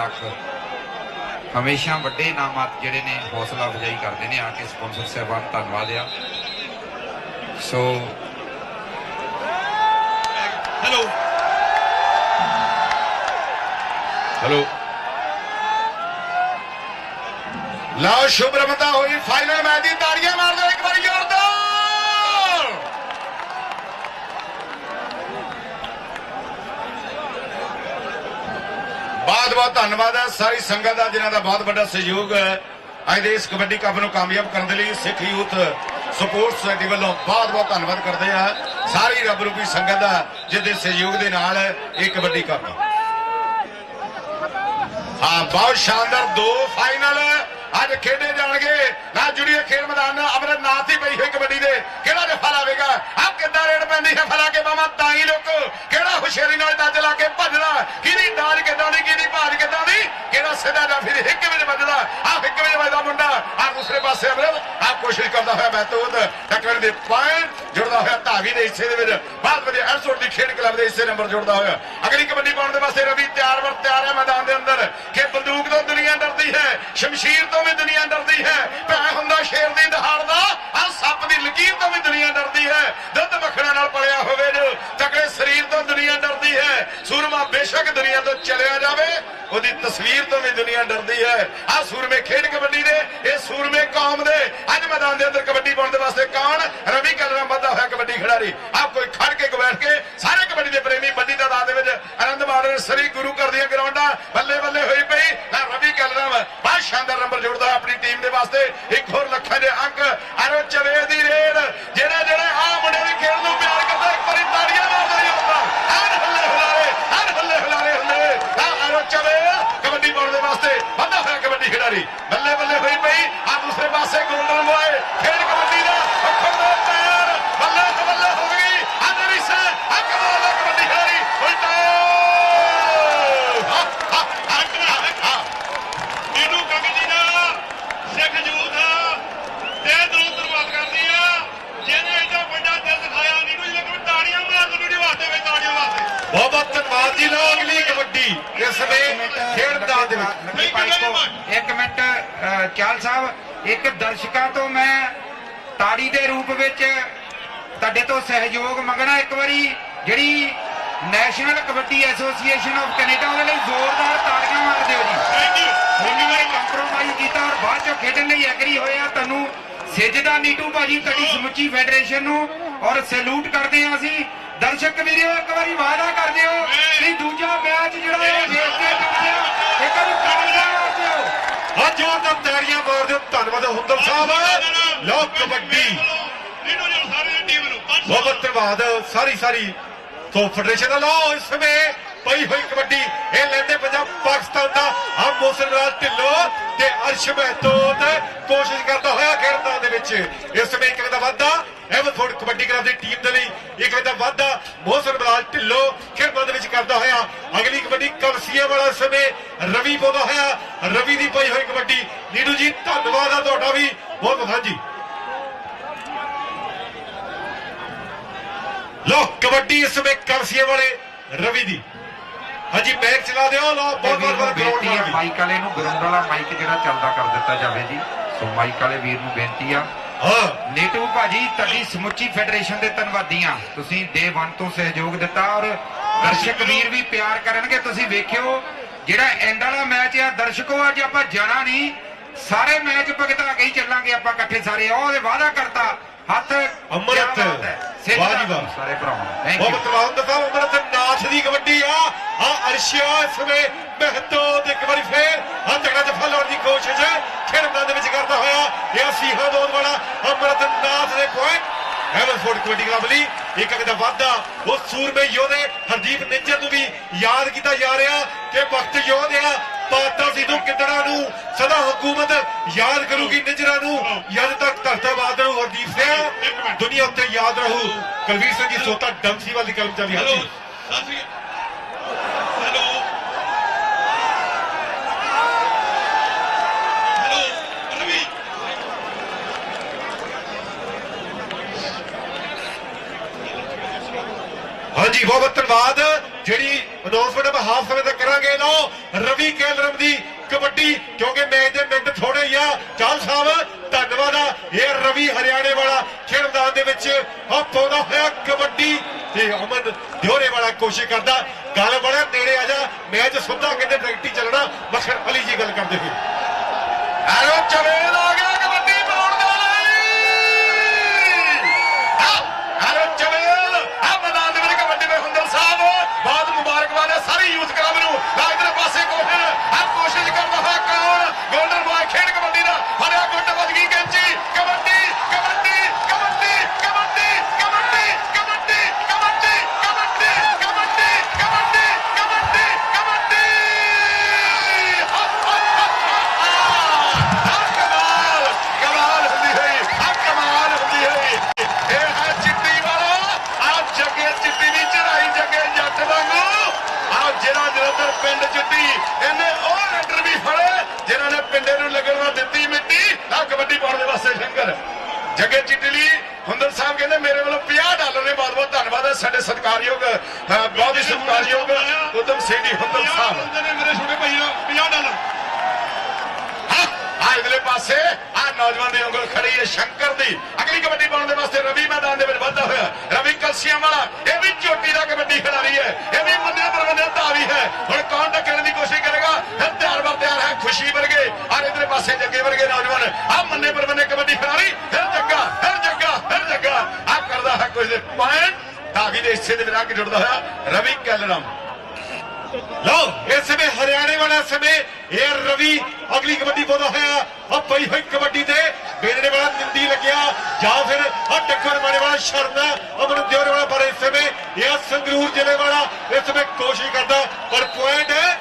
100 dollar ਤੇ ਚਾਹੇ ਲੱਖ ਹਮੇਸ਼ਾ ਵੱਡੇ ਇਨਾਮਾਤ ਜਿਹੜੇ ਨੇ ਹੌਸਲਾ ਅਫਜ਼ਾਈ ਕਰਦੇ ਨੇ ਆ ਕੇ ਸਪਾਂਸਰ ਸਾਹਿਬਾਨ ਧੰਨਵਾਦ ਆ। ਸੋ ਹੈਲੋ ਹੈਲੋ ਲਓ ਸ਼ੁਭ ਰਮਤਾ ਹੋਈ ਫਾਈਨਲ ਮੈਚ ਦੀ ਤਾੜੀਆਂ ਮਾਰ ਦਿਓ ਇੱਕ ਵਾਰੀ ਜ਼ੋਰਦਾਰ ਬਹੁਤ ਬਹੁਤ ਧੰਨਵਾਦ ਹੈ ਸਾਰੀ ਸੰਗਤ ਦਾ ਜਿਨ੍ਹਾਂ ਦਾ ਬਹੁਤ ਵੱਡਾ ਸਹਿਯੋਗ ਹੈ। ਅੱਜ ਦੇ ਇਸ ਕਬੱਡੀ ਕੱਪ ਨੂੰ ਕਾਮਯਾਬ ਕਰਨ ਦੇ ਲਈ ਸਿੱਖ ਯੂਥ ਸਪੋਰਟਸ ਸੋਸਾਇਟੀ ਵੱਲੋਂ ਬਹੁਤ ਬਹੁਤ ਧੰਨਵਾਦ ਕਰਦੇ ਆ। ਸਾਰੀ ਰੱਬ ਰੂਪੀ ਸੰਗਤ ਦਾ ਜਿਹਦੇ ਸਹਿਯੋਗ ਦੇ ਨਾਲ ਇਹ ਕਬੱਡੀ ਕੱਪ ਹਾਂ, ਬਹੁਤ ਸ਼ਾਨਦਾਰ ਦੋ ਫਾਈਨਲ ਅੱਜ ਖੇਡੇ ਜਾਣਗੇ। ਨਾ ਜੁੜੀਏ ਖੇਡ ਮੈਦਾਨ ਅਮਰਨਾਥ ਦੀ ਪਈ ਹੋਈ ਕਬੱਡੀ ਦੇ। ਕਿਹੜਾ ਜਫਾ ਲਾਵੇਗਾ? ਆ ਕਿੱਦਾਂ ਰੇਡ ਪੈਂਦੀ ਹੈ? ਫਲਾ ਕੇ ਬਾਵਾ, ਤਾਂ ਹੀ ਲੋਕ। ਕਿਹੜਾ ਹੁਸ਼ਿਆਰੀ ਨਾਲ ਦੱਜ ਲਾ ਕੇ ਭੱਜਦਾ ਕਿਹਦੀ ਡਾਜ ਕਿੱਦਾਂ ਦੀ, ਕਿਹਦੀ ਭਾਜ ਕਿੱਦਾਂ ਦੀ? ਕਿਹੜਾ ਸਿੱਧਾ ਜਾਂ ਫਿਰ ਇੱਕ ਵਿੱਚ ਵੱਜਦਾ? ਆ ਇੱਕ ਵਿੱਚ ਵੱਜਦਾ ਮੁੰਡਾ। ਆ ਦੂਸਰੇ ਪਾਸੇ ਅਮਰਤ। ਆ ਕੋਸ਼ਿਸ਼ ਕਰਦਾ ਹੋਇਆ ਬੈਤੂਤ ਟੱਕਰ ਦੇ ਪੁਆਇੰਟ ਜੁੜਦਾ ਹੋਇਆ ਧਾਵੀ ਦੇ ਹਿੱਸੇ ਦੇ ਵਿੱਚ ਬਹੁਤ ਵਧੀਆ ਐਸੋਟ ਦੀ ਖੇਡ ਕਲੱਬ ਦੇ ਹਿੱਸੇ ਨੰਬਰ ਜੁੜਦਾ ਹੋਇਆ। ਅਗਲੀ ਕਬੱਡੀ ਪਾਉਣ ਦੇ ਵਾਸਤੇ ਰਵੀ ਤਿਆਰ ਵਰ ਤਿਆਰ ਹੈ ਮੈਦਾਨ ਦੇ ਅੰਦਰ ਕਿ ਬੰਦੂਕ ਤੋਂ ਦੁਨੀਆ ਡਰਦੀ ਹੈ, ਸ਼ਮਸ਼ੀਰ ਤੋਂ ਵੀ ਦੁਨੀਆ ਡਰਦੀ ਹੈ। ਭੈ ਹੁੰਦਾ ਸ਼ੇਰ ਦੀ ਦਹਾੜ ਦਾ ਆ ਸੱਪ ਦੀ ਲਕੀਰ ਤੋਂ ਵੀ ਦੁਨੀਆ ਡਰਦੀ ਹੈ। ਦੁੱਧ ਮੱਖਣਾ ਨਾਲ ਪਲਿਆ ਹੋਵੇ ਜੋ ਤਕੜੇ ਸਰੀਰ ਤੋਂ ਦੁਨੀਆ ਡਰਦੀ ਹੈ। ਸੂਰਮਾ ਬੇਸ਼ੱਕ ਦੁਨੀਆ ਤੋਂ ਚਲਿਆ ਜਾਵੇ, ਉਹਦੀ ਤਸਵੀਰ ਤੋਂ ਵੀ ਦੁਨੀਆ ਡਰਦੀ ਹੈ। ਆ ਸੂਰਮੇ ਖੇਡ ਕਬੱਡੀ ਦੇ, ਇਹ ਸੂਰਮੇ ਕੌਮ ਦੇ। ਅੱਜ ਮੈਦਾਨ ਦੇ ਅੰਦਰ ਕਬੱਡੀ ਪਾਉਣ ਦੇ ਵਾਸਤੇ ਕੌਣ? ਰਵੀ ਕਲਰਾਂ ਵੱਧਾ ਹੋਇਆ ਕਬੱਡੀ ਖਿਡਾਰੀ। ਆਪ ਕੋਈ ਖੜ ਕੇ ਬੈਠ ਕੇ ਸਾਰੇ ਕਬੱਡੀ ਦੇ ਪ੍ਰੇਮੀ ਵੱਡੀ ਤਾਦਾਦ ਦੇ ਵਿੱਚ ਆਨੰਦ ਮਾਣ ਸ੍ਰੀ ਗੁਰੂ ਘਰ ਦੀਆਂ ਗਰਾਊਂਡਾਂ ਬੱਲੇ ਬੱਲੇ ਹੋਈ ਪਈ। ਨਾ ਰਵੀ ਕਲਰਾਂ ਸ਼ਾਨਦਾਰ ਨੰਬਰ ਜੋੜਦਾ ਆਪਣੀ ਟੀਮ ਦੇ ਵਾਸਤੇ। ਇੱਕ ਹੋਰ ਲੱਖਾਂ ਦੇ ਅੰਕ ਅਰੋ ਚਵੇ ਦੀ ਰੇਡ ਜਿਹੜੇ ਜਿਹੜੇ ਆ ਮੁੰਡੇ ਦੀ ਖੇਡ ਨੂੰ ਪਿਆਰ ਕਰਦਾ ਇੱਕ ਵਾਰੀ ਤਾੜੀਆਂ ਮਾਰਦਾ ਹੀ ਹੁੰਦਾ ਹਰ ਹੱਲੇ ਹੁਲਾਰੇ ਹਰ ਹੱਲੇ ਹੁਲਾਰੇ ਹੁੰਦੇ ਆ ਅਰੋ ਚਵੇ ਕਬੱਡੀ ਪਾਉਣ ਦੇ ਵਾਸਤੇ ਵੱਧਾ ਹੋਇਆ ਕਬੱਡੀ ਖਿਡਾਰੀ ਬੱਲੇ ਬੱਲੇ ਹੋਈ ਪਈ ਆ ਦੂਸਰੇ ਪਾਸੇ ਗੋਲਡਨ ਬੋਏ ਖੇਡ ਕਬੱਡੀ ਦਾ ਅੱਖਰ ਦਾ ਪੈਰ ਬੱਲੇ ਤੇ ਬੱਲੇ ਹੋ ਗਈ ਆ ਜਿਹੜੀ ਸੇ ਆ ਕਮਾਲ ਦਾ ਕਬੱਡੀ ਖਿਡਾਰੀ ਉਲਟਾ ਹਾ ਹਾ ਹਾ ਹਾ ਇਹਨੂੰ ਕੰਗ ਜੀ ਦਾ ਸਿੱਖ ਯੂਥ ਤੇ ਦਿਲੋਂ ਧੰਨਵਾਦ ਕਰਦੀ ਆ ਜਿਹਨੇ ਇਹਦਾ ਵੱਡਾ ਦਿਲ ਦਿਖਾਇਆ ਨੀਨੂ ਜੀ ਲੱਗਣ ਤਾੜੀਆਂ ਮਾਰ ਦੋ ਵੀਡੀਓ ਵਾਸਤੇ ਵੀ ਤਾੜੀਆਂ ਵਾਸਤੇ ਬਹੁਤ ਬਹੁਤ ਧੰਨਵਾਦ ਜੀ ਲੋ ਅਗਲੀ ਕਬੱਡੀ ਇਸ ਵੇ ਖੇਡ ਦੇ ਵਿੱਚ ਕੋ ਇੱਕ ਮਿੰਟ ਚਾਲ ਸਾਹਿਬ ਇੱਕ ਦਰਸ਼ਕਾਂ ਤੋਂ ਮੈਂ ਤਾੜੀ ਦੇ ਰੂਪ ਵਿੱਚ ਤੁਹਾਡੇ ਤੋਂ ਸਹਿਯੋਗ ਮੰਗਣਾ ਇੱਕ ਵਾਰੀ ਜਿਹੜੀ national kabaddi association of Canada ਉਹਦੇ ਲਈ ਜ਼ੋਰਦਾਰ ਤਾੜੀਆਂ ਮਾਰ ਦਿਓ ਜੀ। ਥੈਂਕ ਯੂ ਉਹਨਾਂ ਨੇ ਕੰਪਰੋਮਾਈਜ਼ ਕੀਤਾ ਔਰ ਬਾਅਦ ਚੋਂ ਖੇਡਣ ਲਈ ਐਗਰੀ ਹੋਏ ਆ। ਤੁਹਾਨੂੰ ਸਿੱਜਦਾ ਨੀਟੂ ਭਾਜੀ ਤੁਹਾਡੀ ਸਮੁੱਚੀ ਫੈਡਰੇਸ਼ਨ ਨੂੰ ਔਰ ਸੈਲੂਟ ਕਰਦੇ ਆ ਅਸੀਂ। ਦਰਸ਼ਕ ਵੀਰੋ ਇੱਕ ਵਾਰੀ ਵਾਅਦਾ ਕਰ ਦਿਓ ਕਿ ਦੂਜਾ ਮੈਚ ਜਿਹੜਾ ਇਹ ਵੇਖ ਕੇ ਟੁੱਟਿਆ ਇੱਕ ਵਾਰੀ ਮਾਰ ਦਿਓ ਹਾਂ ਜ਼ੋਰਦਾਰ ਤਾੜੀਆਂ ਮਾਰ ਦਿਓ ਧੰਨਵਾਦ ਹੁੰਦਮ ਸਾਹਿਬ। ਲੋ ਕਬੱਡੀ। ਬਹੁਤ ਬਹੁਤ ਧੰਨਵਾਦ। ਸਾਰੀ ਸਾਰੀ ਸੋ ਫੈਡਰੇਸ਼ਨ ਦਾ ਲਓ। ਇਸ ਸਮੇਂ ਪਈ ਹੋਈ ਕਬੱਡੀ। ਇਹ ਲੈਂਦੇ ਪੰਜਾਬ ਪਾਕਿਸਤਾਨ ਦਾ। ਆ ਮੋਸਨ ਰਾਜ ਢਿੱਲੋਂ। ਤੇ ਅਰਸ਼ ਮਹਿਤੋਤ ਕੋਸ਼ਿਸ਼ ਕਰਦਾ ਹੋਇਆ ਖੇਡਦਾ ਦੇ ਵਿੱਚ। ਇਸ ਸਮੇਂ ਇੱਕ ਦਾ ਵਾਧਾ ਐਵਰਫੋਰਡ ਕਬੱਡੀ ਕਲੱਬ ਦੀ ਟੀਮ ਦੇ ਲਈ ਇੱਕ ਦਾ ਵਾਧਾ। ਮੋਸਨ ਰਾਜ ਢਿੱਲੋਂ ਖੇਡਾਂ ਦੇ ਵਿੱਚ ਕਰਦਾ ਹੋਇਆ। ਅਗਲੀ ਕਬੱਡੀ ਕਲਸੀਆ ਵਾਲਾ ਸਮੇਂ ਰਵੀ ਪਾਉਂਦਾ ਹੋਇਆ। ਰਵੀ ਦੀ ਪਈ ਹੋਈ ਕਬੱਡੀ। ਨੀਡੂ ਜੀ, ਧੰਨਵਾਦ ਆ ਤੁਹਾਡਾ ਵੀ। ਬਹੁਤ ਬਹੁਤ ਹਾਂਜੀ। ਲੋ ਕਬੱਡੀ ਇਸ ਸਮੇਂ ਕਲਸੀਏ ਵਾਲੇ ਰਵੀ ਦੀ। ਹਾਂਜੀ ਮੈਚ ਚਲਾ ਦਿਓ ਲੋ ਤੇ ਬਹੁਤ ਬਹੁਤ ਨੂੰ ਬਹੁਤ ਬੇਨਤੀ ਆ ਗਰਾਊਂਡ ਮਾਈਕ ਵਾਲੇ ਨੂੰ ਗਰਾਊਂਡ ਵਾਲਾ ਮਾਈਕ ਜਿਹੜਾ ਚੱਲਦਾ ਕਰ ਦਿੱਤਾ ਜਾਵੇ ਜੀ। ਸੋ ਮਾਈਕ ਵਾਲੇ ਵੀਰ ਨੂੰ ਬੇਨਤੀ ਆ। ਹਾਂ। ਨੀਟੂ ਭਾਜੀ ਤੁਹਾਡੀ ਸਮੁੱਚੀ ਫੈਡਰੇਸ਼ਨ ਦੇ ਧੰਨਵਾਦੀ ਆ ਤੁਸੀਂ ਡੇ 1 ਤੋਂ ਸਹਿਯੋਗ ਦਿੱਤਾ ਔਰ ਦਰਸ਼ਕ ਵੀਰ ਵੀ ਪਿਆਰ ਕਰਨਗੇ। ਤੁਸੀਂ ਵੇਖਿਓ ਜਿਹੜਾ ਐਂਡ ਵਾਲਾ ਮੈਚ ਆ ਦਰਸ਼ਕੋ ਅੱਜ ਆਪਾਂ ਜਾਣਾ ਨਹੀਂ। ਸਾਰੇ ਮੈਚ ਭਗਤਾ ਕੇ ਹੀ ਚੱਲਾਂਗੇ ਆਪਾਂ ਇਕੱਠੇ ਸਾਰੇ। ਉਹ ਉਹਦੇ ਵਾਅਦਾ ਕਰਤਾ ਹੱਥ ਅੰਮ੍ਰਿਤ। ਵਾਹ ਜੀ ਦਾ ਵਾਹ। ਸਾਰੇ ਭਰਾਵਾਂ ਥੈਂਕ ਬਹੁਤ ਯੂ ਧੰਨਵਾਦ ਦੱਸਾਂ ਅਮਰਤ ਨਾਥ ਦੀ ਕਬੱਡੀ ਆ। ਆ ਅਰਸ਼ਿਆ ਇਸ ਸਮੇਂ ਮਹਤੋ ਤੇ ਇੱਕ ਵਾਰੀ ਫੇਰ ਆ ਤਗੜਾ ਜਫਾ ਲਾਉਣ ਦੀ ਕੋਸ਼ਿਸ਼ ਖੇਡ ਮੈਦਾਨ ਦੇ ਵਿੱਚ ਕਰਦਾ ਹੋਇਆ ਇਹ ਸੀਹਾ ਦੋਨ ਵਾਲਾ ਅਮਰਤ ਨਾਥ ਦੇ ਪੁਆਇੰਟ ਐਵਰਫੋਰਡ ਕਬੱਡੀ ਕਲੱਬ ਲਈ ਇੱਕ ਇੱਕ ਦਾ ਵਾਧਾ। ਉਹ ਸੂਰਮੇ ਯੋਧੇ ਹਰਦੀਪ ਨਿੱਜਰ ਨੂੰ ਵੀ ਯਾਦ ਕੀਤਾ ਜਾ ਰਿਹਾ ਕਿ ਵਕਤ ਯੋਧਿਆ ਪਾਤਾ ਸਿੱਧੂ ਕਿੱਦੜਾ ਨੂੰ ਸਦਾ ਹਕੂਮਤ ਯਾਦ ਕਰੂਗੀ ਨਿਜਰਾ ਨੂੰ ਯਾਦ ਤੱਕ ਧਰਤਾ ਬਾਦ ਨੂੰ ਹਰਦੀਪ ਸਿੰਘ ਦੁਨੀਆ ਉੱਤੇ ਯਾਦ ਰਹੂ ਕੁਲਵੀਰ ਸਿੰਘ ਜੀ ਸੋਤਾ ਡੰਸੀ ਵਾਲੀ ਕਲਮ ਚੱਲੀ ਹੈਲੋ ਹਾਂਜੀ ਸਤਿ ਸ੍ਰੀ ਅਕਾਲ। ਹੈਲੋ ਹੈਲੋ ਰਵੀ ਹਾਂਜੀ ਬਹੁਤ ਬਹੁਤ ਧੰਨਵਾਦ। ਜਿਹੜੀ ਅਨਾਉਂਸਮੈਂਟ ਆਪਾਂ ਹਾਫ ਸਮੇਂ ਤੱਕ ਕਰਾਂਗੇ ਲਓ ਰਵੀ ਕੇਲਰਮ ਦੀ ਕਬੱਡੀ, ਕਿਉਂਕਿ ਮੈਚ ਦੇ ਮਿੰਟ ਥੋੜੇ ਹੀ ਆ। ਚਾਲ ਸਾਹਿਬ, ਧੰਨਵਾਦ ਆ। ਇਹ ਰਵੀ ਹਰਿਆਣੇ ਵਾਲਾ ਖੇਡ ਮੈਦਾਨ ਦੇ ਵਿੱਚ ਆ ਪਾਉਂਦਾ ਹੋਇਆ ਕਬੱਡੀ। ਤੇ ਅਮਨ ਦਿਓਰੇ ਵਾਲਾ ਕੋਸ਼ਿਸ਼ ਕਰਦਾ, ਗੱਲ ਬੜਾ ਨੇੜੇ ਆ ਜਾ, ਮੈਚ ਸੁੱਧਾ ਕਿਤੇ ਡਾਇਰੈਕਟ ਹੀ ਚੱਲਣਾ, ਮੱਖਣ ਅਲੀ ਜੀ ਗੱਲ ਕਰਦੇ ਸੀ ਐਰੋ ਚਵੇਲ ਜੀ ਹੁੰਦਰ ਸਾਹਿਬ। ਮੇਰੇ ਛੋਟੇ ਭਾਈ 50 ਡਾਲਰ। ਆ ਇਧਰਲੇ ਪਾਸੇ ਆ ਨੌਜਵਾਨ ਦੀ ਉਂਗਲ ਖੜੀ ਹੈ ਸ਼ੰਕਰ ਦੀ। ਅਗਲੀ ਕਬੱਡੀ ਪਾਉਣ ਦੇ ਵਾਸਤੇ ਰਵੀ ਮੈਦਾਨ ਦੇ ਵਿੱਚ ਵੱਧਾ ਹੋਇਆ ਰਵੀ ਕਲਸੀਆਂ ਵਾਲਾ ਇਹ ਵੀ ਚੋਟੀ ਦਾ ਕਬੱਡੀ ਖਿਡਾਰੀ ਹੈ। ਇਹ ਵੀ ਮੰਨਿਆ ਪਰਮੰਨਿਆ ਧਾਵੀ ਹੈ। ਹੁਣ ਕੌਣ ਟੱਕਰਨ ਦੀ ਕੋਸ਼ਿਸ਼ ਕਰੇਗਾ? ਫਿਰ ਤਿਆਰ ਬਰ ਤਿਆਰ ਹੈ ਖੁਸ਼ੀ ਵਰਗੇ। ਔਰ ਇਧਰਲੇ ਪਾਸੇ ਜੱਗੇ ਵਰਗੇ ਨੌਜਵਾਨ ਆ ਮੰਨੇ ਪਰਮੰਨੇ ਕਬੱਡੀ ਖਿਡਾਰੀ। ਫਿਰ ਜੱਗਾ ਫਿਰ ਜੱਗਾ ਫਿਰ ਜੱਗਾ। ਆ ਕਰਦਾ ਹੈ ਕੁਝ ਦੇ ਪੁਆਇੰਟ ਧਾਵੀ ਦੇ ਹਿੱਸੇ ਦੇ ਕੇ ਜੁੜਦਾ ਹੋਇਆ ਰਵੀ ਕੈਲਰਮ। ਲਓ, ਇਸ ਸਮੇਂ ਹਰਿਆਣੇ ਵਾਲਾ ਸਮੇਂ, ਇਹ ਰਵੀ, ਅਗਲੀ ਕਬੱਡੀ ਪਾਉਂਦਾ ਹੋਇਆ ਆ ਪਈ ਹੋਈ ਕਬੱਡੀ ਤੇ ਬੇਲਣੇ ਵਾਲਾ ਨਿੰਦੀ ਲੱਗਿਆ। ਜਾਂ ਫਿਰ ਆ ਟੱਕਰ ਮਾਰੇ ਵਾਲਾ ਸ਼ਰਨਾ ਅਮਨ ਦਿਓਰੇ ਵਾਲਾ, ਪਰ ਇਸ ਸਮੇਂ ਇਹ ਸੰਗਰੂਰ ਜ਼ਿਲ੍ਹੇ ਵਾਲਾ ਇਸ ਸਮੇਂ ਕੋਸ਼ਿਸ਼ ਕਰਦਾ ਪਰ ਪੁਆਇੰਟ ਹੈ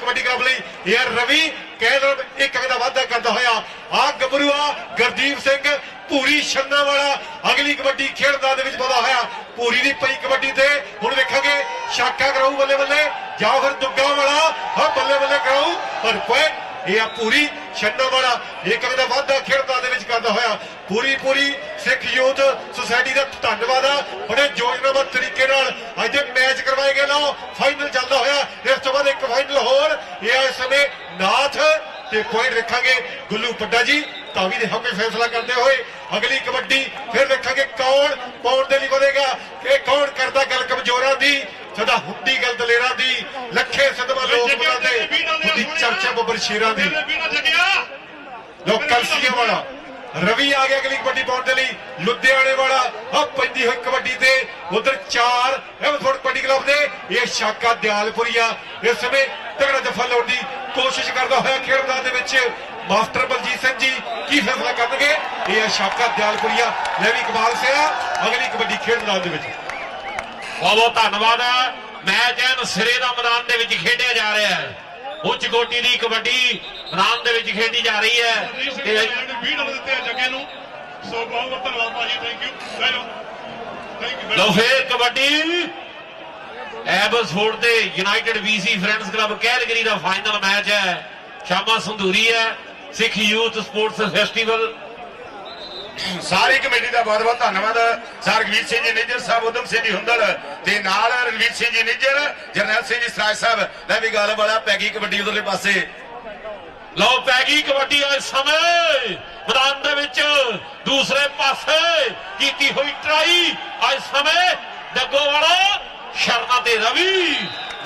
ਕਬੱਡੀ ਕਲੱਬ ਲਈ ਇਹ ਰਵੀ ਕੇਂਦਰ ਇੱਕ ਅੰਕ ਦਾ ਵਾਧਾ ਕਰਦਾ ਹੋਇਆ। ਆ ਗੱਭਰੂਆ ਗੁਰਦੀਪ ਸਿੰਘ, ਪੂਰੀ ਛੰਨਾ ਵਾਲਾ ਅਗਲੀ ਕਬੱਡੀ ਖੇਡਦਾ ਦੇ ਵਿੱਚ ਪਾਉਂਦਾ ਹੋਇਆ ਪੂਰੀ ਦੀ ਪਈ ਕਬੱਡੀ ਤੇ ਹੁਣ ਵੇਖਾਂਗੇ ਸ਼ਾਕਾ ਕਰਾਊ ਬੱਲੇ ਬੱਲੇ ਜਾਂ ਫਿਰ ਦੁੱਗਾ ਵਾਲਾ ਹਾਂ ਬੱਲੇ ਬੱਲੇ ਕਰਾਊ, ਪਰ ਪੁਆਇੰਟ ਇਹ ਆ ਪੂਰੀ ਛੰਨਾ ਵਾਲਾ, ਇੱਕ ਦਾ ਵਾਅਦਾ ਖੇਡਦਾ ਦੇ ਵਿੱਚ ਕਰਦਾ ਹੋਇਆ। ਪੂਰੀ ਪੂਰੀ ਸਿੱਖ ਯੂਥ ਸੁਸਾਇਟੀ ਦਾ ਧੰਨਵਾਦ ਆ। ਬੜੇ ਯੋਜਨਾਬੱਧ ਤਰੀਕੇ ਨਾਲ ਅੱਜ ਦੇ ਮੈਚ ਕਰਵਾਏ ਗਏ ਲਓ ਫਾਈਨਲ ਚੱਲਦਾ ਹੋਇਆ। ਇਸ ਤੋਂ ਬਾਅਦ ਇੱਕ ਫਾਈਨਲ ਹੋਰ, ਇਹ ਆ ਇਸ ਸਮੇਂ ਨਾਥ ਤੇ ਪੁਆਇੰਟ ਵੇਖਾਂਗੇ ਗੁੱਲੂ ਪੱਡਾ ਜੀ, ਤਾਂ ਵੀ ਦੇ ਹੱਕੇ ਫੈਸਲਾ ਕਰਦੇ ਹੋਏ। ਅਗਲੀ ਕਬੱਡੀ ਫਿਰ ਵੇਖਾਂਗੇ ਕੌਣ ਪਾਉਣ ਦੇ ਲਈ ਵਧੇਗਾ ਕਿ ਕੌਣ ਕਰਦਾ ਗੱਲ ਕਮਜ਼ੋਰਾਂ ਦੀ? ਸਦਾ ਹੁੰਦੀ ਗੱਲ ਦਲੇਰਾਂ ਦੀ ਲੱਖੇ ਸਦਮਾ ਲੋਕ ਬੁਲਾਉਂਦੇ ਹੁੰਦੀ ਚਰਚਾ ਬੱਬਰ ਸ਼ੇਰਾਂ ਦੀ। ਲੋ ਕਲਸੀਆਂ ਵਾਲਾ ਰਵੀ ਆ ਗਿਆ ਅਗਲੀ ਕਬੱਡੀ ਪਾਉਣ ਦੇ ਲਈ ਲੁਧਿਆਣੇ ਵਾਲਾ ਆ ਪੈਂਦੀ ਹੋਈ ਕਬੱਡੀ ਤੇ ਉਧਰ ਚਾਰ ਐਮਫੋਰਡ ਕਬੱਡੀ ਕਲੱਬ ਦੇ ਇਹ ਸ਼ਾਕਾ ਦਿਆਲਪੁਰੀਆ ਇਸ ਸਮੇਂ ਤਗੜਾ ਜਫਾ ਲਾਉਣ ਦੀ ਕੋਸ਼ਿਸ਼ ਕਰਦਾ ਹੋਇਆ ਖੇਡ ਮੈਦਾਨ ਦੇ ਵਿੱਚ ਮਾਸਟਰ ਬਲਜੀਤ ਸਿੰਘ ਜੀ ਕੀ ਫੈਸਲਾ ਕਰਨਗੇ? ਇਹ ਹੈ ਸ਼ਾਕਾ ਦਿਆਲਪੁਰੀਆ ਲੈ ਵੀ ਕਮਾਲ ਸਿਆ ਅਗਲੀ ਕਬੱਡੀ ਖੇਡ ਮੈਦਾਨ ਦੇ ਵਿੱਚ। ਬਹੁਤ ਬਹੁਤ ਧੰਨਵਾਦ। ਹੈ ਮੈਚ ਐਨ ਸਿਰੇ ਦਾ ਮੈਦਾਨ ਦੇ ਵਿੱਚ ਖੇਡਿਆ ਜਾ ਰਿਹਾ ਹੈ। ਉੱਚ ਕੋਟੀ ਦੀ ਕਬੱਡੀ ਮੈਦਾਨ ਦੇ ਵਿੱਚ ਖੇਡੀ ਜਾ ਰਹੀ ਹੈ। ਤੇ 20 ਡਾਲਰ ਦਿੱਤੇ ਆ ਜੱਗੇ ਨੂੰ। ਸੋ ਬਹੁਤ ਬਹੁਤ ਧੰਨਵਾਦ ਭਾਜੀ ਥੈਂਕ ਯੂ ਲੈ ਫੇਰ ਕਬੱਡੀ। ਐਬਸਫੋਰਡ ਤੇ united BC friends club Calgary ਦਾ ਫਾਈਨਲ ਮੈਚ ਹੈ। ਸ਼ਾਮਾ ਸੰਧੂਰੀ ਹੈ। ਸਿੱਖ ਯੂਥ ਸਪੋਰਟਸ ਫੈਸਟੀਵਲ ਸਾਰੀ ਕਮੇਟੀ ਦਾ ਬਹੁਤ ਬਹੁਤ ਧੰਨਵਾਦ। ਸਰ ਰਗਵੀਰ ਸਿੰਘ ਜੀ ਨਿੱਜਰ ਸਾਹਿਬ ਉਦਮ ਸਿੰਘ ਜੀ ਹੁੰਦਲ ਤੇ ਨਾਲ ਰਗਵੀਰ ਸਿੰਘ ਜੀ ਨਿੱਜਰ, ਜਰਨੈਲ ਸਿੰਘ ਜੀ ਸਰਾਜ ਸਾਹਿਬ ਲੈ ਵੀ ਗੱਲ ਵਾਲਾ ਗਈ ਕਬੱਡੀ ਉਧਰਲੇ ਪਾਸੇ। ਲਓ ਪੈ ਗਈ ਕਬੱਡੀ ਇਸ ਸਮੇਂ ਮੈਦਾਨ ਦੇ ਵਿੱਚ ਦੂਸਰੇ ਪਾਸੇ ਕੀਤੀ ਹੋਈ ਟਰਾਈ। ਇਸ ਸਮੇਂ ਡੱਗੋ ਵਾਲਾ ਸ਼ਰਨਾ ਤੇ ਰਵੀ।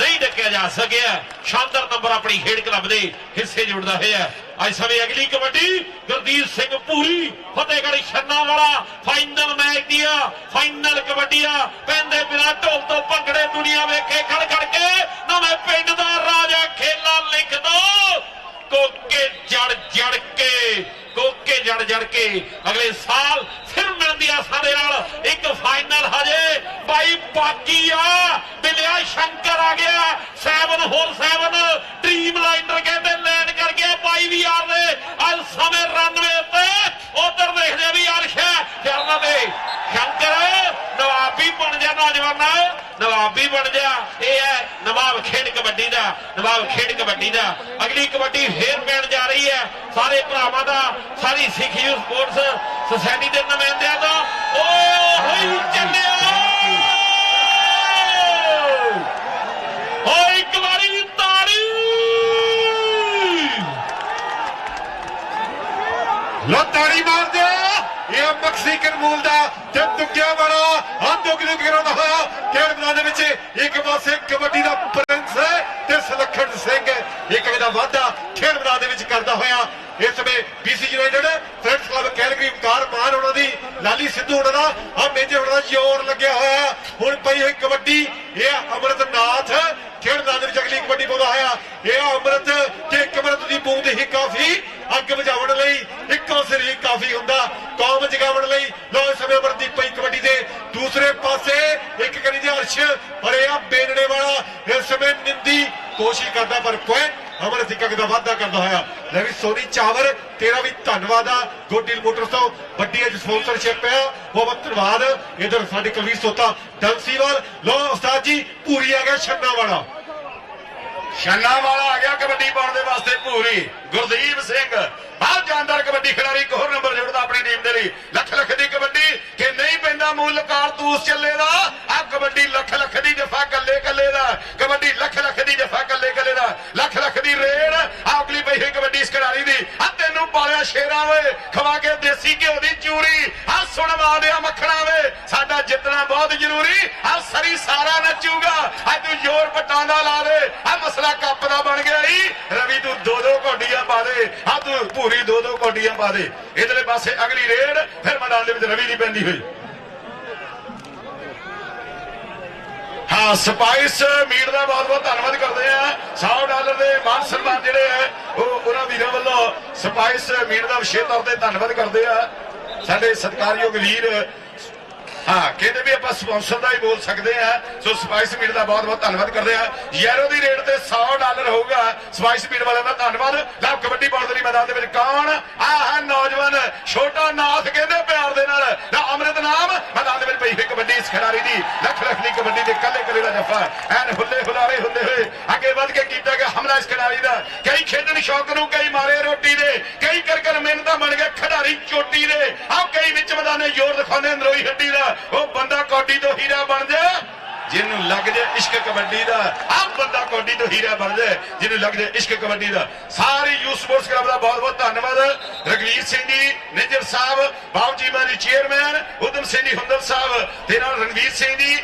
ਨਹੀਂ ਡੱਕਿਆ ਜਾ ਸਕਿਆ। ਸ਼ਾਨਦਾਰ ਨੰਬਰ ਆਪਣੀ ਖੇਡ ਕਲੱਬ ਦੇ ਹਿੱਸੇ ਜੁੜਦਾ ਹੋਇਆ ਅੱਜ ਸਮੇਂ ਅਗਲੀ ਕਬੱਡੀ, ਗੁਰਦੀਪ ਸਿੰਘ ਪੂਰੀ, ਫਤਿਹਗੜ੍ਹ ਛੰਨਾ ਵਾਲਾ ਫਾਈਨਲ ਮੈਚ ਦੀਆਂ ਫਾਈਨਲ ਕਬੱਡੀਆਂ ਪੈਂਦੇ ਬਿਨਾ ਢੋਲ ਤੋਂ ਭੰਗੜੇ ਦੁਨੀਆ ਵੇਖੇ ਖੜ ਖੜ ਕੇ ਨਵੇਂ ਪਿੰਡ ਦਾ ਰਾਜਾ ਖੇਲਾ ਲਿਖ ਦੋ ਕੋਕੇ ਜੜ ਜੜ ਕੇ। ਕੋਕੇ ਜੜ ਜੜ ਕੇ ਅਗਲੇ ਸਾਲ ਫਿਰ ਮਿਲਦੀ ਆ ਸਾਡੇ ਨਾਲ। ਇੱਕ ਫਾਈਨਲ ਹਜੇ। ਬਾਈ ਬਾਕੀ ਆ। ਬਿਲਿਆ ਸ਼ੰਕਰ ਆ ਗਿਆ। 7 ਹੋਰ 7 ਡ੍ਰੀਮ ਲਾਈਨਰ ਕਹਿੰਦੇ ਲੈਂਡ ਕਰ ਗਿਆ ਬਾਈ ਵੀ ਆਰ ਦੇ। ਅੱਜ ਸਮੇਂ ਰਨਵੇ ਤੇ। ਉਧਰ ਦੇਖਦੇ ਵੀ ਅਰਸ਼ ਹੈ। ਜਰਨਾ ਦੇ। ਸ਼ੰਕਰ ਨਵਾਬੀ ਬਣ ਜਾ ਨੌਜਵਾਨਾ। ਨਵਾਬ ਵੀ ਬਣ ਜਾ ਇਹ ਹੈ ਨਵਾਬ ਖੇਡ ਕਬੱਡੀ ਦਾ, ਨਵਾਬ ਖੇਡ ਕਬੱਡੀ ਦਾ। ਅਗਲੀ ਕਬੱਡੀ ਫੇਰ ਪੈਣ ਜਾ ਰਹੀ ਹੈ। ਸਾਰੇ ਭਰਾਵਾਂ ਦਾ, ਸਾਰੀ ਸਿੱਖ ਯੂਥ ਸਪੋਰਟਸ ਸੁਸਾਇਟੀ ਦੇ ਨੁਮਾਇੰਦਿਆਂ ਦਾ। ਇੱਕ ਵਾਰੀ ਤਾੜੀ! ਤਾੜੀ ਮਾਰ ਦਿਓ ਇਹ ਮਕਸੀ ਕਰਮੂਲ ਦਾ ਤੇ ਤੁਕਿਆ ਵਾਲਾ, ਹੱਥ ਉਗਲੇ ਕਰਨਾ ਹੈ ਮੈਦਾਨ ਦੇ ਵਿੱਚ ਇੱਕ ਪਾਸੇ ਕਬੱਡੀ ਦਾ ਪ੍ਰਿੰਸ ਤੇ ਸਲੱਖਣ ਸਿੰਘ ਇੱਕ ਦਾ ਵਾਧਾ ਖੇਡ ਮੈਦਾਨ ਦੇ ਵਿੱਚ ਕਰਦਾ ਹੋਇਆ ਇਸ ਸਮੇਂ BC united friends club Calgary ਕਾਰ ਮਾਨ ਉਹਨਾਂ ਦੀ ਲਾਲੀ ਸਿੱਧੂ ਉਹਨਾਂ ਦਾ ਆ ਮੇਜਰ ਉਹਨਾਂ ਦਾ ਜ਼ੋਰ ਲੱਗਿਆ ਹੋਇਆ ਹੁਣ ਪਈ ਹੋਈ ਕਬੱਡੀ ਇਹ ਅਮਰਤਨਾਥ ਖੇਡ ਮੈਦਾਨ ਦੇ ਵਿੱਚ ਅਗਲੀ ਕਬੱਡੀ ਪਾਉਂਦਾ ਹੋਇਆ ਇਹ ਅਮਰਤ ਤੇ ਇੱਕ ਅਮਰਤ ਦੀ ਬੂੰਦ ਹੀ ਕਾਫੀ ਅੱਗ ਬੁਝਾਉਣ ਲਈ ਇੱਕੋ ਸਿਰ ਹੀ ਕਾਫੀ ਹੁੰਦਾ ਕੌਮ ਜਗਾਉਣ ਲਈ ਲੋ ਇਸ ਸਮੇਂ ਅਮਰਦੀਪ ਪਈ ਕਬੱਡੀ ਦੇ ਦੂਸਰੇ ਪਾਸੇ ਇੱਕ ਕਰੀ ਦੇ ਅਰਸ਼ ਫੜਿਆ ਬੇਨਣੇ ਵਾਲਾ ਇਸ ਸਮੇਂ ਨਿੰਦੀ ਕੋਸ਼ਿਸ਼ ਕਰਦਾ, ਪਰ ਕੋਈ ਅਮਰ ਇੱਕ ਦਾ ਵਾਅਦਾ ਕਰਦਾ ਹੋਇਆ। ਲੈ ਵੀ ਸੋਨੀ ਚਾਵਰ, ਤੇਰਾ ਵੀ ਧੰਨਵਾਦ ਆ। ਗੋਡੀਲ ਮੋਟਰਸ ਤੋਂ ਵੱਡੀ ਅੱਜ ਸਪਾਂਸਰਸ਼ਿਪ ਹੈ ਬਹੁਤ ਬਹੁਤ ਧੰਨਵਾਦ। ਇਧਰ ਸਾਡੇ ਕਵੀ ਸੋਤਾ ਡੰਸੀਵਾਲ ਲੋ ਉਸਤਾਦ ਜੀ ਪੂਰੀ ਆ ਗਿਆ ਛੰਨਾ ਵਾਲਾ। ਛੰਨਾ ਵਾਲਾ ਆ ਗਿਆ ਕਬੱਡੀ ਪਾਉਣ ਦੇ ਵਾਸਤੇ ਭੂਰੀ ਗੁਰਦੀਪ ਸਿੰਘ ਬਹੁਤ ਜਾਨਦਾਰ ਕਬੱਡੀ ਖਿਡਾਰੀ ਇੱਕ ਹੋਰ ਨੰਬਰ ਜੋੜਦਾ ਆਪਣੀ ਟੀਮ ਦੇ ਲਈ। ਲੱਖ ਲੱਖ ਦੀ ਕਬੱਡੀ ਕਿ ਨਹੀਂ ਪੈਂਦਾ ਮੁੱਲ ਕਾਰਤੂਸ ਚੱਲੇ ਦਾ, ਆ ਕਬੱਡੀ ਲੱਖ ਲੱਖ ਦੀ ਜਫਾ ਕੱਲੇ ਕੱਲੇ ਦਾ। ਕਬੱਡੀ ਲੱਖ ਲੱਖ ਦੀ ਜਫਾ ਕੱਲੇ ਕੱਲੇ ਦਾ। ਲੱਖ ਲੱਖ ਦੀ ਰੇਡ ਆ ਅਗਲੀ ਪਈ ਹੋਈ ਕਬੱਡੀ ਇਸ ਖਿਡਾਰੀ ਦੀ। ਆ ਤੈਨੂੰ ਸ਼ੇਰਾਂ ਵੇ, ਖਵਾ ਕੇ ਦੇਸੀ ਘਿਓ ਦੀ ਚੂਰੀ। ਆ ਸੁਣਵਾ ਦਿਆ ਮੱਖਣਾ ਵੇ, ਸਾਡਾ ਜਿੱਤਣਾ ਬਹੁਤ ਜ਼ਰੂਰੀ। ਆ ਸਰੀ ਸਾਰਾ ਨੱਚੂਗਾ। ਆ ਤੂੰ ਜ਼ੋਰ ਪਟਾਂਦਾ ਲਾ ਦੇ। ਆ ਮਸਲਾ ਕੱਪ ਦਾ ਬਣ ਗਿਆ ਈ। ਰਵੀ ਤੂੰ ਦੋ ਦੋ ਕੌਡੀਆਂ ਪਾ ਦੇ। ਆ ਤੂੰ ਪੂਰੀ ਦੋ ਦੋ ਕੌਡੀਆਂ ਪਾ ਦੇ। ਇਧਰਲੇ ਪਾਸੇ ਅਗਲੀ ਰੇਡ, ਫਿਰ ਮੈਦਾਨ ਦੇ ਵਿੱਚ ਰਵੀ ਦੀ ਪੈਂਦੀ ਹੋਈ। ਸਪਾਈਸ ਮੀਟ ਦਾ ਬਹੁਤ ਬਹੁਤ ਧੰਨਵਾਦ ਕਰਦੇ ਆ 100 ਡਾਲਰ ਦੇ ਮਾਨ ਸਨਮਾਨ ਜਿਹੜੇ ਹੈ, ਉਹ ਉਹਨਾਂ ਵੀਰਾਂ ਵੱਲੋਂ ਸਪਾਈਸ ਮੀਟ ਦਾ ਵਿਸ਼ੇਸ਼ ਤੌਰ ਤੇ ਧੰਨਵਾਦ ਕਰਦੇ ਆ ਸਾਡੇ ਸਤਿਕਾਰਯੋਗ ਵੀਰ ਹਾਂ, ਕਹਿੰਦੇ ਵੀ ਆਪਾਂ ਸਪਾਂਸਰ ਦਾ ਹੀ ਬੋਲ ਸਕਦੇ ਆ ਸੋ ਸਪਾਈਸ ਮੀਟ ਦਾ ਬਹੁਤ ਬਹੁਤ ਧੰਨਵਾਦ ਕਰਦੇ ਆ ਯੈਰੋ ਦੀ ਰੇਟ ਤੇ 100 ਡਾਲਰ ਹੋਊਗਾ। ਸਪਾਈਸ ਮੀਟ ਵਾਲਿਆਂ ਦਾ ਧੰਨਵਾਦ। ਲਓ, ਕਬੱਡੀ ਪਾਉਣ ਦੇ ਮੈਦਾਨ ਦੇ ਵਿੱਚ ਕੌਣ? ਆਹ ਹੈ ਨੌਜਵਾਨ, ਛੋਟਾ ਨਾਥ ਕਹਿੰਦੇ ਪਿਆਰ ਦੇ ਨਾਲ। ਨਾ ਅੰਮ੍ਰਿਤ ਨਾਮ। ਮੈਦਾਨ ਦੇ ਵਿੱਚ ਪਈ ਹੋਈ ਕਬੱਡੀ ਇਸ ਖਿਡਾਰੀ ਦੀ। ਲੱਖ ਲੱਖ ਦੀ ਕਬੱਡੀ ਦੇ ਕੱਲੇ ਕੱਲੇ ਦਾ ਜਫਾ। ਐਨ ਹੁੱਲੇ ਹੁਲਾਰੇ ਹੁੰਦੇ ਹੋਏ ਅੱਗੇ ਵੱਧ ਕੇ ਕੀਤਾ ਗਿਆ ਹਮਲਾ ਇਸ ਖਿਡਾਰੀ ਦਾ। ਕਈ ਖੇਡਣ ਸ਼ੌਕ ਨੂੰ ਕਈ ਮਾਰੇ ਰੋਟੀ ਦੇ। ਕਈ ਕਰ ਕਰ ਮਿਹਨਤਾਂ ਬਣ ਗਿਆ ਖਿਡਾਰੀ ਚੋਟੀ ਦੇ। ਆਹ ਕਈ ਵਿੱਚ ਮੈਦਾਨੇ ਜ਼ੋਰ ਦਿਖਾਉਂਦੇ ਅੰਦਰੋਈ ਹੱਡੀ ਦਾ। ਉਹ ਬੰਦਾ ਕੌਡੀ ਤੋਂ ਹੀਰਾ ਬਣ ਜਾ, ਜਿਹਨੂੰ ਲੱਗ ਜਾ ਇਸ਼ਕ ਕਬੱਡੀ ਦਾ, ਆਹ ਬੰਦਾ ਕੌਡੀ ਤੋਂ ਹੀਰਾ ਬਣ ਜਾ, ਜਿਹਨੂੰ ਲੱਗ ਜਾ ਇਸ਼ਕ ਕਬੱਡੀ ਦਾ। ਸਾਰੀ ਯੂ ਸਪੋਰਟਸ ਕਲੱਬ ਦਾ ਬਹੁਤ ਬਹੁਤ ਧੰਨਵਾਦ। ਰਗਵੀਰ ਸਿੰਘ ਜੀ, ਨਿਜਰ ਸਾਹਿਬ, ਬਾਬੂ ਜੀ ਮਾਰੀ ਚੇਅਰਮੈਨ ਉਦਮ ਸਿੰਘ ਜੀ ਹੁੰਦਲ ਸਾਹਿਬ, ਤੇ ਨਾਲ ਰਣਵੀਰ ਸਿੰਘ ਜੀ,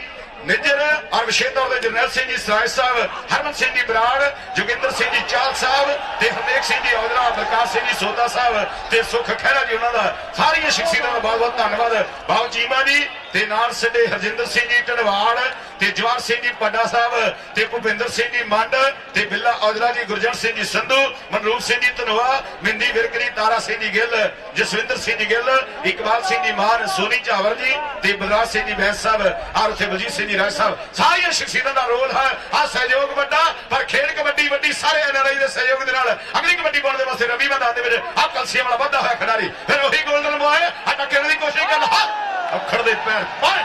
ਨਿੱਜਰ ਔਰ ਵਿਸ਼ੇਸ਼ ਤੌਰ ਤੇ ਜਰਨੈਲ ਸਿੰਘ ਜੀ, ਸਰਾਜ ਸਾਹਿਬ, ਹਰਮਨ ਸਿੰਘ ਜੀ, ਬਰਾੜ, ਜੋਗਿੰਦਰ ਸਿੰਘ ਜੀ, ਚਾਲ ਸਾਹਿਬ, ਤੇ ਹਰਨੇਕ ਸਿੰਘ ਜੀ, ਔਜਲਾ, ਪ੍ਰਕਾਸ਼ ਸਿੰਘ ਜੀ ਸੋਦਾ ਸਾਹਿਬ, ਤੇ ਸੁਖ ਖਹਿਰਾ ਜੀ, ਉਹਨਾਂ ਦਾ। ਸਾਰੀਆਂ ਸ਼ਖਸੀਅਤਾਂ ਦਾ ਬਹੁਤ ਬਹੁਤ ਧੰਨਵਾਦ। ਬਾਬੂ ਚੀਮਾ ਜੀ ਤੇ ਨਾਲ ਸਾਡੇ ਹਰਜਿੰਦਰ ਸਿੰਘ ਜੀ ਢੜਵਾੜ ਤੇ ਜਵਾਰ ਸਿੰਘ ਜੀ ਪੱਡਾ ਸਾਹਿਬ ਤੇ ਭੁਪਿੰਦਰ ਸਿੰਘ ਜੀ ਮੰਡ ਤੇ ਬਿੱਲਾ ਔਜਲਾ ਜੀ ਗੁਰਜਨ ਸਿੰਘ ਜੀ ਸੰਧੂ ਮਨਰੂਪ ਸਿੰਘ ਜੀ ਧਨਵਾ ਮਿੰਦੀ ਵਿਰਕਰੀ ਤਾਰਾ ਸਿੰਘ ਜੀ ਗਿੱਲ ਜਸਵਿੰਦਰ ਸਿੰਘ ਜੀ ਗਿੱਲ ਇਕਬਾਲ ਸਿੰਘ ਜੀ ਮਾਨ ਸੋਨੀ ਚਾਵਰ ਜੀ ਤੇ ਬਲਰਾਜ ਸਿੰਘ ਜੀ ਬੈਂਸ ਸਾਹਿਬ ਔਰ ਉੱਥੇ ਬਲਜੀਤ ਸਿੰਘ ਜੀ ਰਾਜ ਸਾਹਿਬ ਸਾਰੀਆਂ ਸ਼ਖਸੀਅਤਾਂ ਦਾ ਰੋਲ ਹੈ ਆ ਸਹਿਯੋਗ ਵੱਡਾ ਪਰ ਖੇਡ ਕਬੱਡੀ ਵੱਡੀ ਸਾਰੇ ਐਨਆਰਆਈ ਦੇ ਸਹਿਯੋਗ ਦੇ ਨਾਲ ਅਗਲੀ ਕਬੱਡੀ ਪਾਉਣ ਵਾਸਤੇ ਰਵੀ ਮੈਦਾਨ ਦੇ ਵਿੱਚ ਆ ਕਲਸੀਆਂ ਵਾਲਾ ਵੱਧਾ ਹੋਇਆ ਖਿਡਾਰੀ ਫਿਰ ਉਹੀ ਗੋਲਡਨ ਬੋਏ ਆ ਟੱਕਣ ਦੀ ਕੋਸ਼ਿਸ਼ ਕਰਦਾ ਹਾਂ ਅੱਖੜ ਦੇ ਪੈਰ ਪਰ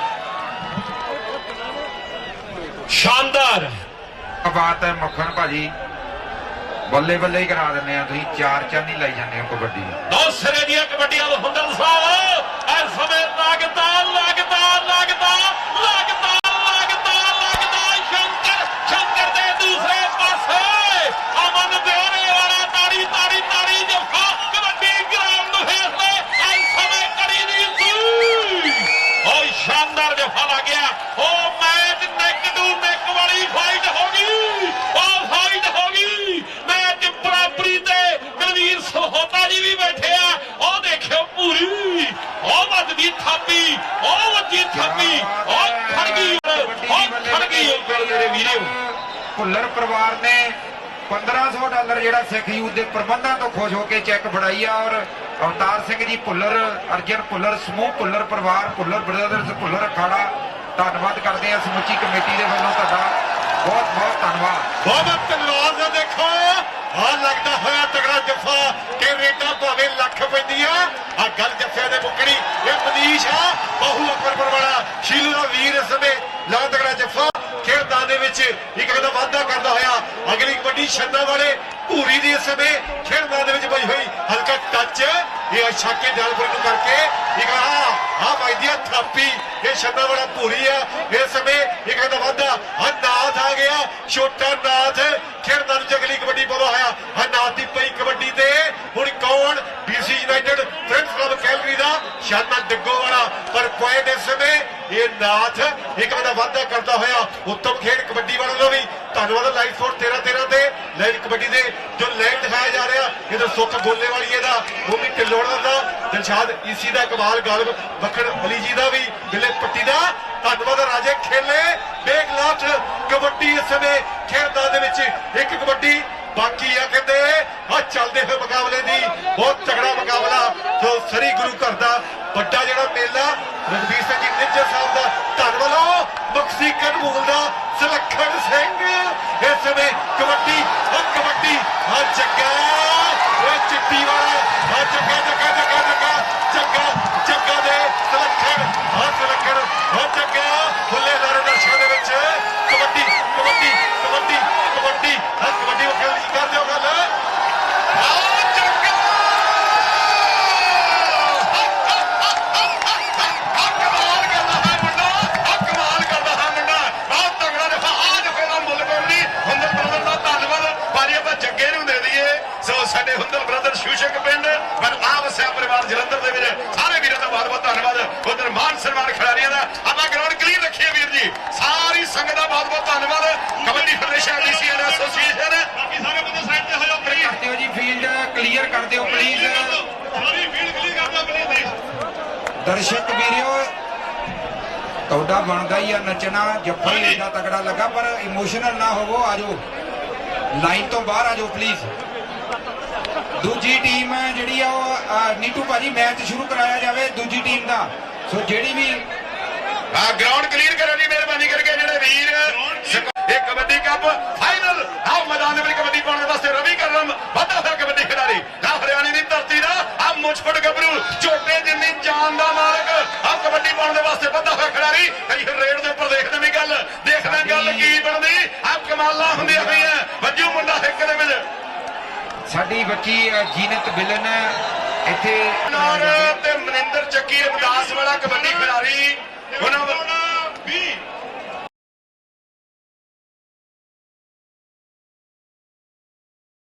ਸ਼ਾਨਦਾਰ। ਬਾਤ ਹੈ ਮੱਖਣ ਭਾਜੀ। ਬੱਲੇ ਬੱਲੇ ਹੀ ਕਰਾ ਦਿੰਦੇ ਆ। ਤੁਸੀਂ ਚਾਰ ਚਾਰ ਨਹੀਂ ਲਾਈ ਜਾਂਦੇ ਹੋ ਕਬੱਡੀ। ਦੋ ਸਿਰੇ ਦੀਆਂ ਕਬੱਡੀਆਂ ਦਾ ਹੁੰਦਲ ਸਾਹਿਬ ਭੁੱਲਰ ਪਰਿਵਾਰ ਨੇ 1500 ਡਾਲਰ ਜਿਹੜਾ ਸਿੱਖ ਯੂਥ ਦੇ ਪ੍ਰਬੰਧਾਂ ਤੋਂ ਖੁਸ਼ ਹੋ ਕੇ ਚੈੱਕ ਫੜਾਈ ਆ ਔਰ ਅਵਤਾਰ ਸਿੰਘ ਜੀ ਭੁੱਲਰ, ਅਰਜਨ ਭੁੱਲਰ, ਸਮੂਹ ਭੁੱਲਰ ਪਰਿਵਾਰ, ਭੁੱਲਰ ਬ੍ਰਦਰਸ ਭੁੱਲਰ ਅਖਾੜਾ, ਧੰਨਵਾਦ ਕਰਦੇ ਆ ਸਮੁੱਚੀ ਕਮੇਟੀ ਦੇ ਵੱਲੋਂ ਤੁਹਾਡਾ ਬਹੁਤ ਬਹੁਤ ਧੰਨਵਾਦ। ਬਹੁਤ ਧੰਨਵਾਦ ਦੇਖੋ ਆ ਲੱਗਦਾ ਹੋਇਆ ਤਗੜਾ ਜੱਫਾ ਕਿ ਰੇਟਾਂ ਭਾਵੇਂ ਲੱਖ ਪੈਂਦੀਆਂ। ਆ ਗੱਲ ਜੱਫੇ ਦੇ ਮੁੱਕਣੀ, ਇਹ ਮਨੀਸ਼ ਆ, ਬਹੁ ਅਕਬਰ ਵਾਲਾ, ਸ਼ੀਲੂ ਦਾ ਵੀਰ ਇਸ ਸਮੇਂ, ਲਾ ਤਗੜਾ ਜੱਫਾ। ਖੇਡਾਂ ਦੇ ਵਿੱਚ ਇੱਕ ਕਦਮ ਵਾਧਾ ਕਰਦਾ ਹੋਇਆ। ਅਗਲੀ ਕਬੱਡੀ ਛੰਦਾ ਵਾਲੇ ਭੂਰੀ ਦੀ ਇਸ ਸਮੇਂ ਖੇਡਾਂ ਦੇ ਵਿੱਚ ਪਈ ਹੋਈ ਹਲਕਾ ਟੱਚ। ਇਹ ਛਾਕੇ ਜਾਲਪੁਰ ਨੂੰ ਕਰਕੇ ਇੱਕ ਆ ਆ ਥਾਪੀ। ਇਹ ਛੰਦਾ ਵਾਲਾ ਭੂਰੀ ਆ। ਇਸ ਸਮੇਂ ਇੱਕ ਕਦਮ ਵਾਧਾ। ਆ ਆ ਗਿਆ। ਛੋਟਾ ਨਾਥ। ਖੇਡਾਂ ਨੂੰ ਅਗਲੀ ਕਬੱਡੀ ਪਾਉਂਦਾ ਹੋਇਆ ਆ ਦੀ ਪਈ ਕਬੱਡੀ ਤੇ। ਹੁਣ ਕੌਣ? BC united friends club Sharma Daggo ਵਾਲਾ ਪਰ ਪੁਆਇੰਟ ਇਸ ਸਮੇਂ ਇਹ ਨਾਥ ਇੱਕ ਬੰਦਾ ਵਾਅਦਾ ਕਰਦਾ ਹੋਇਆ, ਉੱਤਮ ਖੇਡ ਕਬੱਡੀ ਵਾਲਿਆਂ ਨੂੰ ਵੀ। ਧੰਨਵਾਦ ਲਾਈਵ ਸਪੋਰਟ 13 13 ਤੇ ਲਾਈਵ ਕਬੱਡੀ ਦੇ ਜੋ ਲਾਈਵ ਦਿਖਾਇਆ ਜਾ ਰਿਹਾ, ਇਹਦਾ ਸੁੱਖ ਗੋਲੇ ਵਾਲੀ ਇਹਦਾ, ਉਹ ਵੀ ਦਾ। ਦਿਲਸ਼ਾਦ ਈਸੀ ਦਾ ਕਮਾਲ ਗਾਲਬ ਵਖੜ ਅਲੀ ਜੀ ਦਾ ਵੀ, ਬਿੱਲੇ ਪੱਟੀ ਦਾ। ਧੰਨਵਾਦ ਰਾਜੇ, ਖੇਲੇ ਬੇਗਲਾਟ ਕਬੱਡੀ ਇਸ ਸਮੇਂ ਖੇਡਾਂ ਦੇ ਵਿੱਚ ਇੱਕ ਕਬੱਡੀ, ਬਾਕੀ ਆ ਕਹਿੰਦੇ, ਆ ਚੱਲਦੇ ਹੋਏ ਮੁਕਾਬਲੇ ਦੀ, ਬਹੁਤ ਤਗੜਾ ਮੁਕਾਬਲਾ। ਸੋ ਸਰੀ ਗੁਰੂ ਘਰ ਦਾ ਵੱਡਾ ਜਿਹੜਾ ਮੇਲਾ ਰਣਵੀਰ ਸਿੰਘ ਜੀ, ਨਿੱਜਰ ਸਾਹਿਬ ਦਾ ਧੰਨਵਾਦ। ਉਹ ਮੁਕਸੀ ਕਨਮੂਲ ਦਾ ਸੁਲੱਖਣ ਸਿੰਘ। ਇਸ ਸਮੇਂ ਕਬੱਡੀ ਆ ਕਬੱਡੀ ਆ ਜੱਗਾ ਇਹ ਚਿੱਟੀ ਵਾਲਾ ਆ ਚੱਕਾ ਚੱਕਾ ਤੁਹਾਡਾ ਬਣਦਾ ਹੀ ਆ ਨੱਚਣਾ ਜੱਫਾ ਹੀ ਤਗੜਾ ਲੱਗਾ ਪਰ ਇਮੋਸ਼ਨਲ ਨਾ ਹੋਵੋ ਆਜੋ। ਲਾਈਨ ਤੋਂ ਬਾਹਰ ਆਜੋ ਪਲੀਜ਼ ਦੂਜੀ ਟੀਮ ਜਿਹੜੀ ਆ ਉਹ ਨੀਟੂ ਭਾਜੀ ਮੈਚ ਸ਼ੁਰੂ ਕਰਾਇਆ ਜਾਵੇ ਦੂਜੀ ਟੀਮ ਦਾ। ਸੋ ਜਿਹੜੀ ਵੀ ਆ ਗਰਾਊਂਡ ਕਲੀਅਰ ਕਰੋ ਜੀ ਮਿਹਰਬਾਨੀ ਕਰਕੇ ਜਿਹੜੇ ਵੀਰ ਇਹ ਕਬੱਡੀ ਕੱਪ ਫਾਈਨਲ ਆਓ ਮੈਦਾਨ ਦੇ ਵਿੱਚ ਕਬੱਡੀ ਪਾਉਣ ਦੇ ਵਾਸਤੇ ਰਵੀ ਕਰਮ ਵਾਧਾ ਹੋਇਆ ਕਬੱਡੀ ਖਿਡਾਰੀ। ਆ ਹਰਿਆਣੇ ਮੁਛਫੜ ਗੱਭਰੂ ਝੋਟੇ ਜਿੰਨੀ ਜਾਨ ਦਾ ਮਾਲਕ ਆ ਕਬੱਡੀ ਪਾਉਣ ਦੇ ਵਾਸਤੇ ਵਾਧਾ ਹੋਇਆ ਖਿਡਾਰੀ। ਕਈ ਰੇਡ ਦੇ ਉੱਪਰ ਦੇਖਦੇ ਵੀ ਗੱਲ ਦੇਖਦੇ ਗੱਲ ਕੀ ਬਣਦੀ। ਆ ਕਮਾਲਾਂ ਹੁੰਦੀਆਂ ਹੋਈਆਂ। ਵੱਜੂ ਮੁੰਡਾ ਹਿੱਕ ਦੇ ਵਿੱਚ। ਸਾਡੀ ਬੱਚੀ ਜੀਨਤ ਬਿਲਨ ਇੱਥੇ ਨਾਰ ਤੇ ਮਨਿੰਦਰ ਚੱਕੀ ਰਮਦਾਸ ਵਾਲਾ ਕਬੱਡੀ ਖਿਡਾਰੀ। ਉਹਨਾਂ